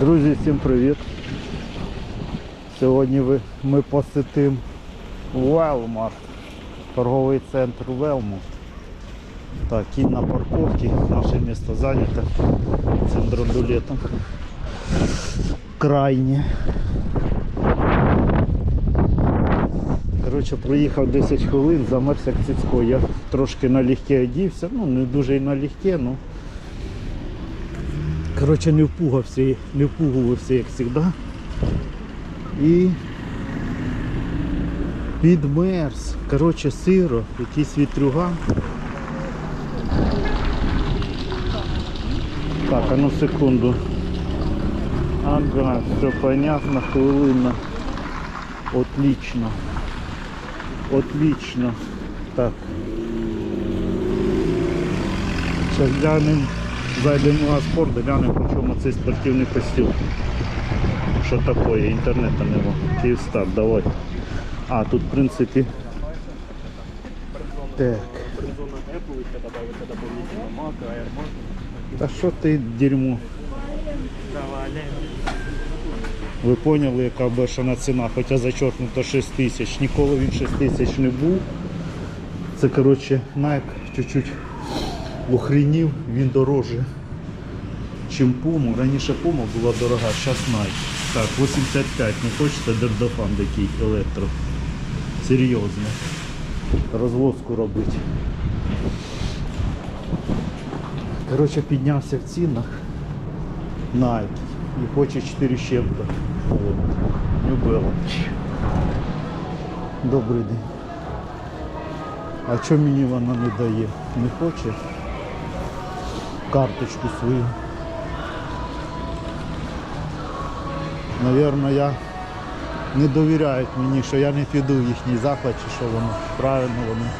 Друзі, всім привіт! Сьогодні ми посетимо Велмарт, торговий центр Велму. Так, кінь на парковці, наше місто зайнято цим драндулетом. Крайнє. Коротше, проїхав 10 хвилин, замерз як цицько. Я трошки налегке одівся, ну не дуже і налегке, ну. Коротше, не впугався, не впугувався, як завжди. І підмерз. Коротше, сиро, якийсь вітрюга. Так, а ну секунду. Ага, все понятно, хвилина. Отлично. Отлично. Так. Сейчас глянем, зайдемо в спорт, глянемо, по чому цей спортивний костюм. Що таке, інтернету нема. Київстар, давай. А, тут в принципі. Так. Та що ти дерьмо? Ви поняли, яка бешена ціна, хоча зачеркнуто 6 тисяч. Ніколи він 6 тисяч не був. Це коротше Nike чуть-чуть охренів, він дороже, чим Puma. Раніше Puma була дорога, зараз Nike. Так, 85, не хочете дердофан такий електро. Серйозно. Розвозку робити. Коротше, піднявся в цінах Nike і хоче 4 щепка. New Balance. Добрий день. А чому мені вона не дає? Не хоче? Карточку свою. Навірно, я не довіряють мені, що я не піду в їхній заклад, чи що воно правильно вони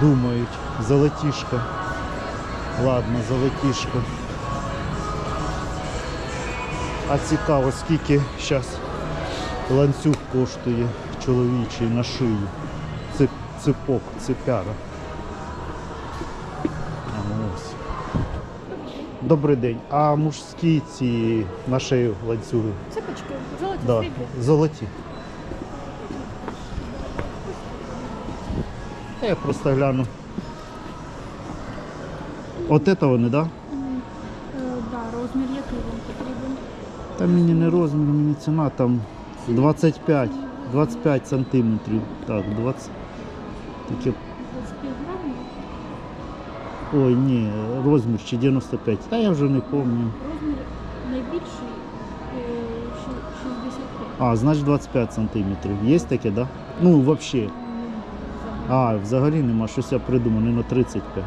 думають. Золотішка. Ладно, золотішка. А цікаво, скільки зараз ланцюг коштує чоловічий на шию. Цеп, цепок, Добрий день. А мужські ці на шию ланцюги? Цепочки, золоті Да. срібні. Золоті. Та Я просто гляну. От це вони, так? Да? Е, да, розмір який вам потрібен? Та мені не розмір, мені ціна там 25, 25 сантиметрів. Так, 20. Таке. 25 грамів. Ой, ні, розмір ще 95. Та я вже не пам'ятаю. Розмір найбільший е, 65. А, значить 25 сантиметрів. Є таке, так? Да? Ну, взагалі. А, взагалі нема, щось я придумав, не на 35.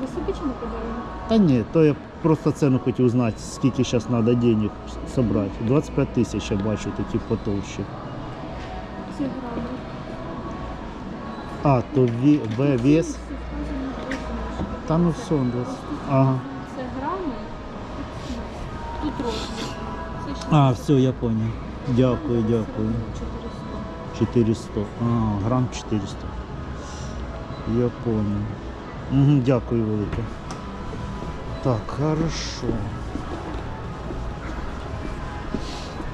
Ви собі чи не подарунок? Та ні, то я просто ціну хотів знати, скільки зараз треба денег зібрати. 25 тисяч я бачу такі потовщі. А, то ві, Б, вес. Та ну все, 20. Ага. Це грами. Тут розмір. Це ще А, все, я понял. Дякую, дякую. 400. 400. А, грам 400. Я понял. Угу, дякую велике. Так, хорошо.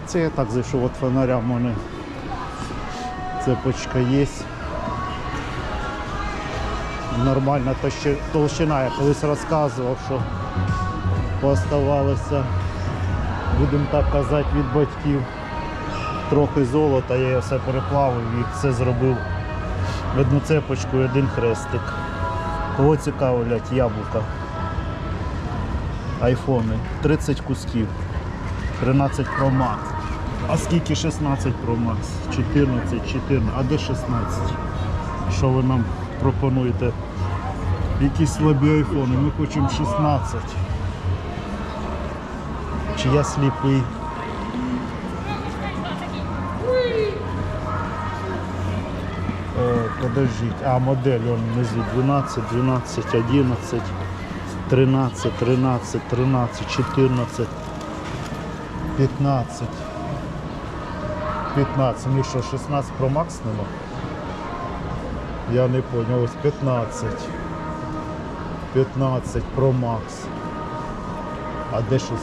Це я так зайшов від фонаря, в мене цепочка є. Нормальна толщина. Я колись розказував, що поставалося, будемо так казати, від батьків трохи золота, я все переплавив і все зробив в одну цепочку і один хрестик. Кого цікавлять яблука? Айфони. 30 кусків. 13 Pro Max. А скільки 16 Pro Max? 14, 14. А де 16? Що ви нам пропонуєте? Якісь слабі айфони. Ми хочемо 16. Чи я сліпий? Е, Подождіть, а модель он внизу 12, 12, 11, 13, 13, 13, 14, 15. 15. Ну що, 16 Pro Max нема? Я не понял, ось 15. 15 Pro Max. А де 16?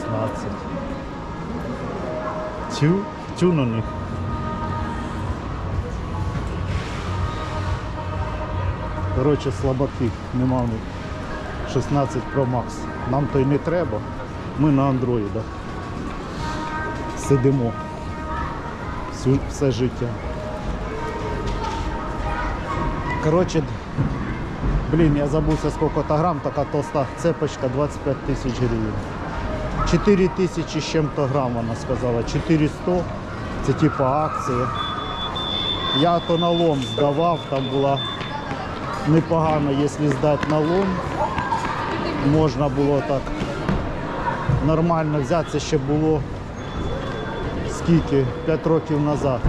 Тю, тю на них. Коротше, слабаки, нема в них 16 Pro Max. Нам то й не треба. Ми на андроїдах. Сидимо все життя. Коротше, блін, я забувся скільки то грам, така толста цепочка 25 тисяч гривень. 4 тисячі з чим-то грам, вона сказала. 400, це типу акція. Я то на лом здавав, там була непогано, якщо здати на лом, можна було так нормально взяти. Це ще було скільки? 5 років назад.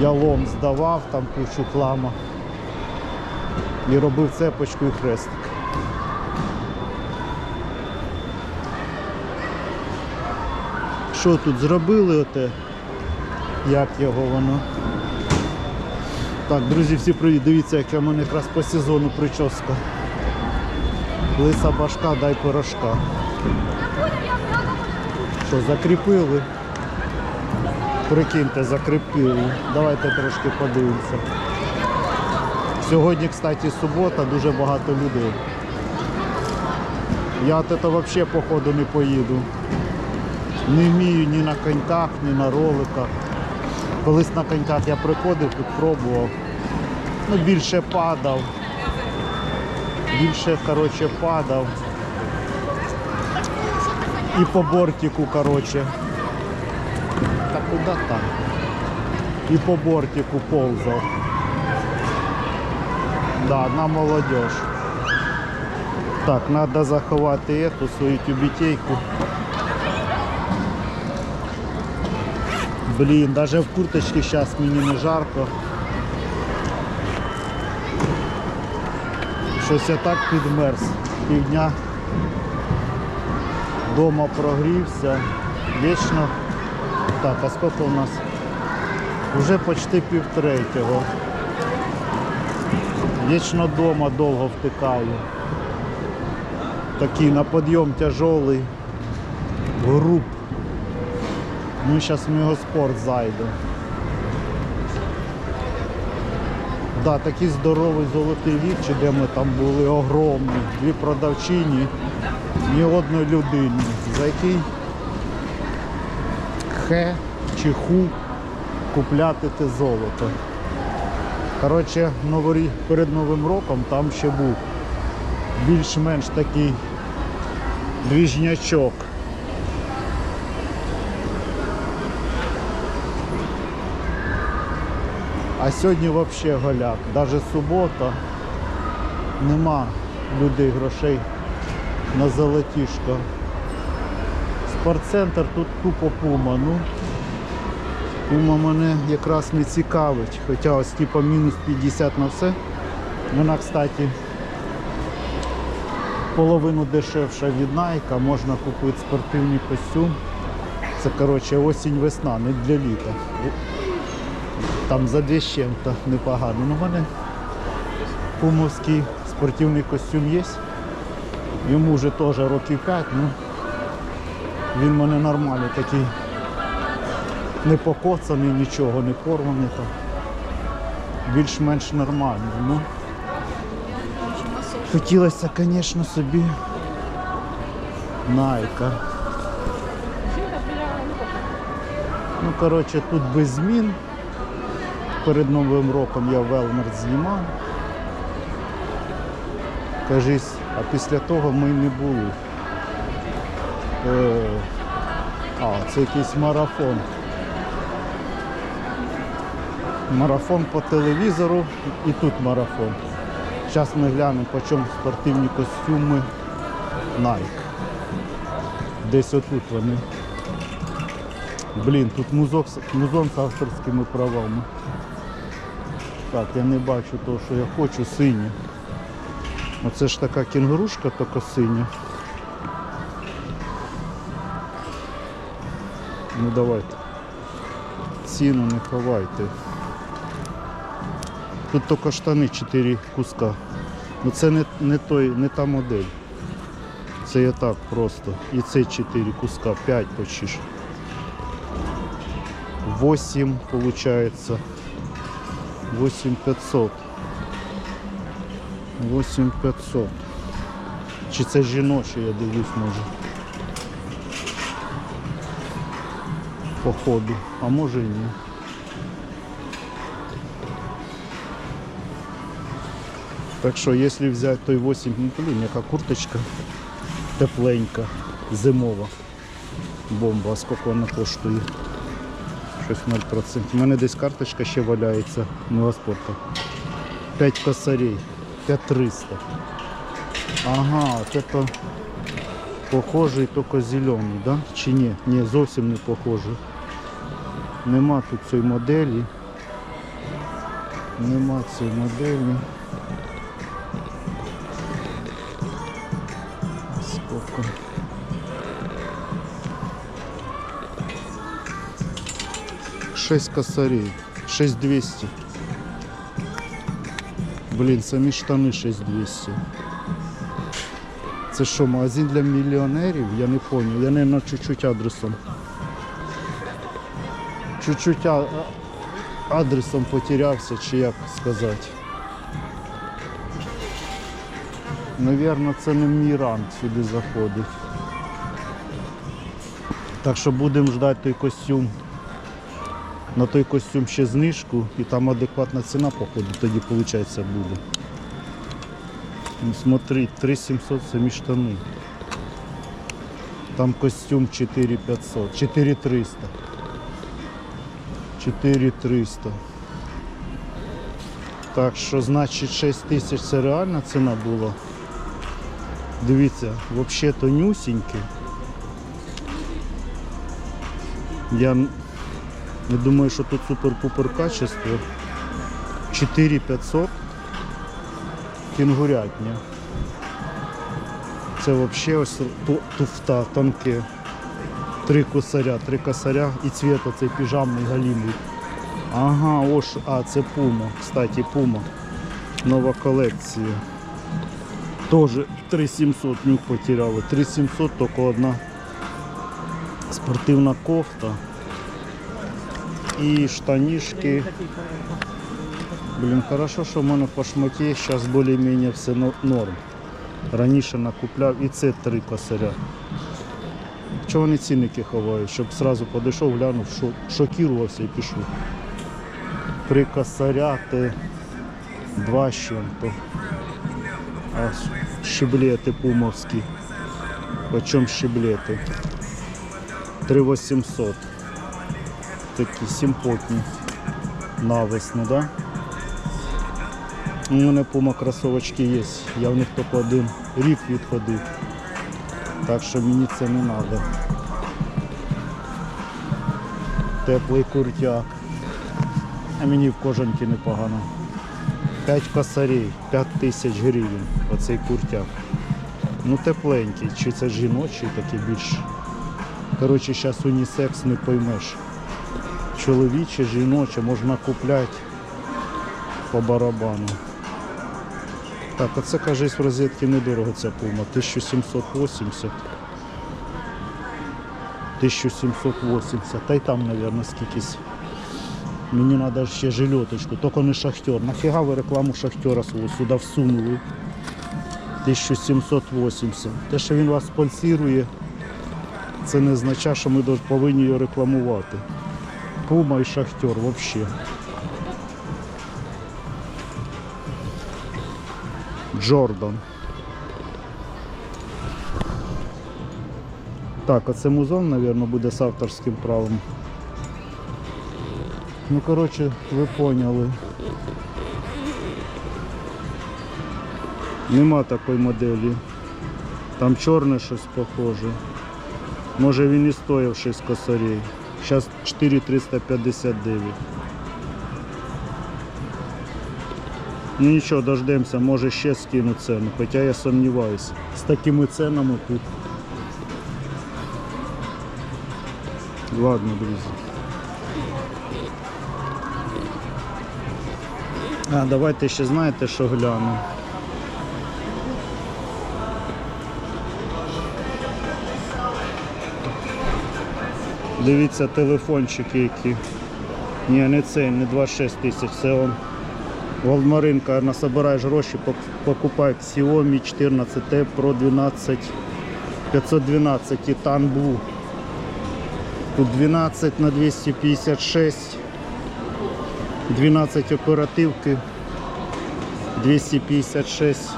Я лом здавав, там кучу хлама і робив цепочку і хрестик. Що тут зробили оте? Як його воно? Так, друзі, всі привіт. Дивіться, яка в мене якраз по сезону прическа. Лиса башка, дай пирожка. Що, закріпили? Прикиньте, закріпили. Давайте трошки подивимося. Сьогодні, кстати, субота, дуже багато людей. Я от це взагалі походу не поїду. Не вмію ні на коньках, ні на роликах. Колись на коньках я приходив, тут пробував. Ну, більше падав. Більше, коротше, падав. І по бортику, коротше. Та куди там? І по бортику ползав. Да, на молодежь. Так, треба заховати эту свою тюбетейку. Блін, навіть в курточці зараз мені не жарко. Щось я так підмерз. Півдня дома прогрівся. Вічно. Так, а скільки у нас? Уже почти пів третього. Вічно дома довго втикаю. Такий на підйом тяжелий. Груб. Ми зараз в його спорт зайдемо. Да, такий здоровий золотий вік, чи де ми там були огромні. Дві продавчині, ні одної людини, за який хе чи ху купляти те золото. Коротше, перед Новим роком там ще був більш-менш такий двіжнячок. А сьогодні взагалі голяк. Навіть субота нема людей грошей на золотішко. Спортцентр тут тупо пума. Ну, пума мене якраз не цікавить. Хоча ось типа мінус 50 на все. Вона, кстати, половину дешевша від Nike, можна купити спортивний костюм. Це коротше осінь-весна, не для літа. Там за дві з чим-то непогано. Ну, у мене пумовський спортивний костюм є. Йому вже теж років 5, ну він в мене нормальний такий. Не покоцаний, нічого, не порваний там. Більш-менш нормальний. Ну, хотілося, звісно, собі найка. Ну, коротше, тут без змін. Перед Новим роком я Велмер знімав. Кажись, а після того ми не були. Е, а, це якийсь марафон. Марафон по телевізору і тут марафон. Зараз ми глянемо, по чому спортивні костюми Nike. Десь отут вони. Блін, тут музок, музон з авторськими правами. Так, я не бачу того, що я хочу, синє. Оце ж така кінгурушка, тільки синя. Ну давайте. Ціну не ховайте. Тут тільки штани 4 куска. Ну це не, не, той, не та модель. Це я так просто. І це 4 куска, 5 почти. ж. 8 получается. 8500. 8500. Чи це жіноче, я дивлюсь, може. Походу. А може і ні. Так що, якщо взяти той 8, ну блін, яка курточка тепленька, зимова. Бомба, а скільки вона коштує? Щось 0%. У мене десь карточка ще валяється мого спорту. 5 косарей, 5300. Ага, от это похожий, тільки зелений, да? Чи ні? Ні, зовсім не похожий. Нема тут цієї моделі. Нема цієї моделі. 6 косарей. 6200. Блін, самі штани 6200. Це що, магазин для мільйонерів? Я не зрозумів. Я, мабуть, чуть-чуть адресом. Чуть-чуть а... адресом потерявся, чи як сказати. Навірно, це не Мірант сюди заходить. Так що будемо ждати той костюм. На той костюм ще знижку і там адекватна ціна, походу, тоді виходить буде. Ну, смотри, 3700 самі штани. Там костюм 4500, 4300. 4300. Так що, значить, 6 тисяч це реальна ціна була. Дивіться, взагалі тонюсінький. Я не думаю, що тут супер-пупер качество. 4500 кінгурятня. Це взагалі ось туфта, тонке. Три косаря, три косаря і цвіт оцей піжамний галімий. Ага, ось, а, це пума. Кстати, пума. Нова колекція. Тоже 3700 нюх потеряли. 3700 тільки одна спортивна кофта. І штанішки. Блін, хорошо, що в мене по шматі зараз більш-менш все норм. Раніше накупляв і це три косаря. Чого вони цінники ховають? Щоб одразу підійшов, глянув, шо- шокірувався і пішов. Три косаря, те два з чим-то. А щеблети пумовські. Почем щеблети? 3800. Такі симпотні. Навесні, да? У мене пума кросовочки є. Я в них тільки один рік відходив. Так що мені це не треба. Теплий куртяк. А мені в кожанки непогано. 5 косарей, 5 тисяч гривень оцей куртяк. Ну тепленький, чи це жіночий такий більш. Коротше, зараз унісекс не поймеш. Чоловіче, жіноче, можна купляти по барабану. Так, а це кажись в розетці недорого ця пума. 1780. 1780. Та й там, мабуть, скількись. Мені треба ще жилеточку, тільки не шахтер. Нафіга ви рекламу шахтера свого сюди всунули? 1780. Те, що він вас спонсорує, це не означає, що ми повинні його рекламувати. Пума і шахтер взагалі. Джордан. Так, а це музон, мабуть, буде з авторським правом. Ну, коротше, ви поняли. Нема такої моделі. Там чорне щось похоже. Може він і стояв 6 косарей. Зараз 4359. Ну нічого, дождемося, може ще скину ціну, хоча я сумніваюся. З такими ценами тут. Ладно, друзі. А, давайте ще знаєте, що гляну. Дивіться телефончики які. Ні, не цей, не 26 тисяч, це он. Волмаринка, насобираєш гроші, покупай Xiaomi 14T Pro 12 512 Titan Blue. Тут 12 на 256, 12 оперативки, 256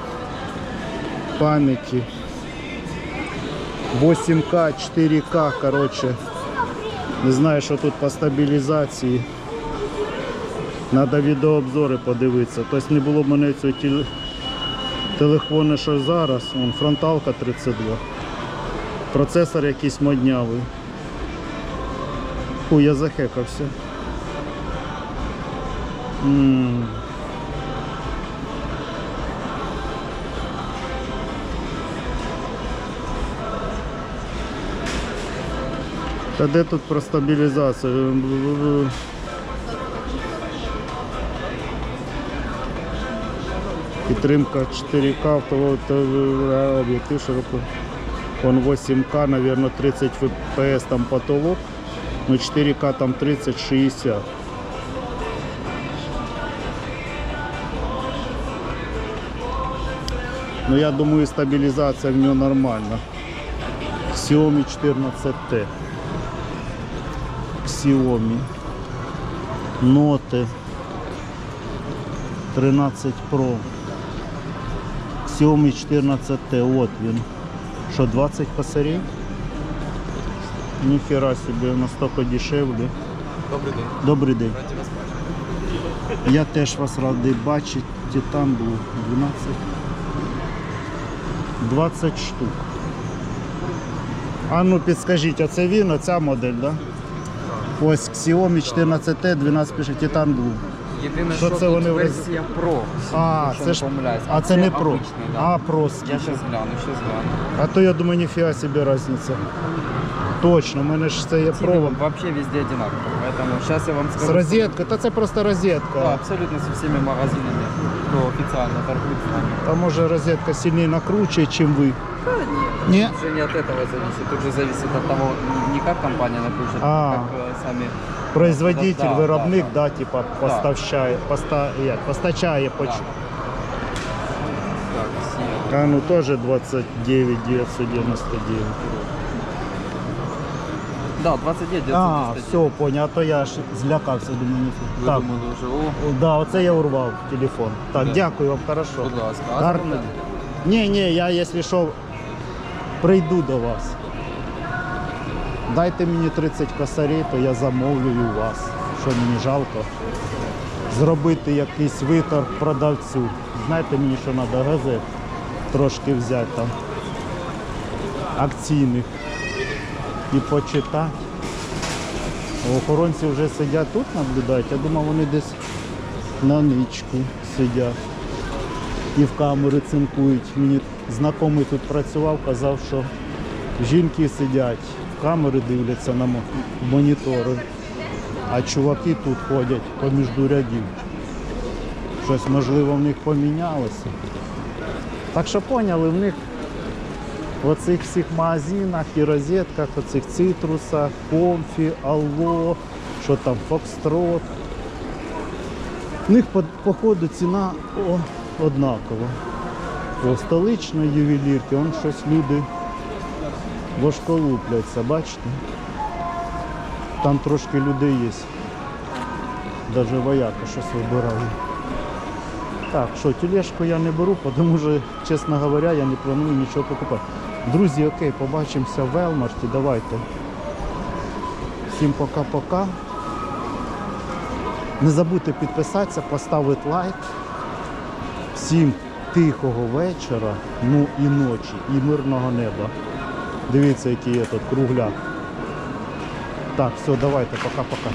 памяти, 8К, 4К, короче. Не знаю, що тут по стабілізації. Треба відеообзори подивитися. Тобто не було б мене цього тіл... телефону, що зараз. Вон, фронталка 32. Процесор якийсь моднявий. Фу, я захекався. М. Та де тут про стабілізацію? Підтримка 4К, автово- та- об'єктив широко. Он 8К, наверное, 30 FPS там потолок. Ну 4К там 30-60. Ну я думаю, стабілізація в нього нормальна. Xiaomi 14T. Xiaomi. Note 13 Pro. Xiaomi 14T, от він. Що, 20 косарів? Ніхера собі, настільки дешевле. Добрий день. Добрий день. Раді вас бачити. Я теж вас радий бачити. Титан був 12. 20 штук. А ну підскажіть, а це він, оця модель, да? Ось Xiaomi 14T, 12 пише Titan Blue. Єдине, Що що, це тут вони в роз- версія Pro. А, якщо це не ж помиляюсь. а це не про. обичний, да. А про Я скільки? зараз гляну, щас гляну. А то я думаю, ніфіга собі різниця. Точно, у мене ж це є Ціни провод. вообще везде одинаково. Поэтому сейчас я вам З скажу. розеткою, та це просто розетка. Да, абсолютно со всеми магазинами, кто официально торгует с нами. А може розетка сильніше накручує, ніж ви? Ні? Уже не от этого зависит. Тут же зависит от того, не как компания накручивает, А. а как э, сами Производитель, Да, да, виробник, да, да, типа поставщає, поста, як, постачає поч... Да. Так. А ну теж 29 999. Да, 29 А, все, понял, а то я ж злякався, думаю, ніфіг. Так, думали вже, о, да, оце я урвав телефон. Так, Да. дякую вам, хорошо. будь ласка. А Гарно. Ні, ні, я, якщо що, прийду до вас. Дайте мені 30 косарей, то я замовлю і у вас. Що мені жалко. Зробити якийсь виторг продавцю. Знаєте мені, що треба газет трошки взяти там акційних і почитати. Охоронці вже сидять тут, наблюдають. Я думав, вони десь на ничку сидять і в камери цинкують. Мені знайомий тут працював, казав, що жінки сидять, камери дивляться на монітори, а чуваки тут ходять поміж рядів. Щось можливо в них помінялося. Так що поняли, в них в оцих всіх магазинах і розетках, оцих цитрусах, комфі, алло, що там, фокстрот. В них по, походу ціна однакова. У столичної ювелірки, он щось люди важколупляться, бачите? Там трошки людей є. Даже вояка щось вибирає. Так, що, тележку я не беру, тому що, чесно говоря, я не планую нічого покупати. Друзі, окей, побачимося в Велмарті, давайте. Всім пока-пока. Не забудьте підписатися, поставити лайк. Всім тихого вечора, ну і ночі, і мирного неба. Дивіться, який є тут кругляк. Так, все, давайте, пока-пока.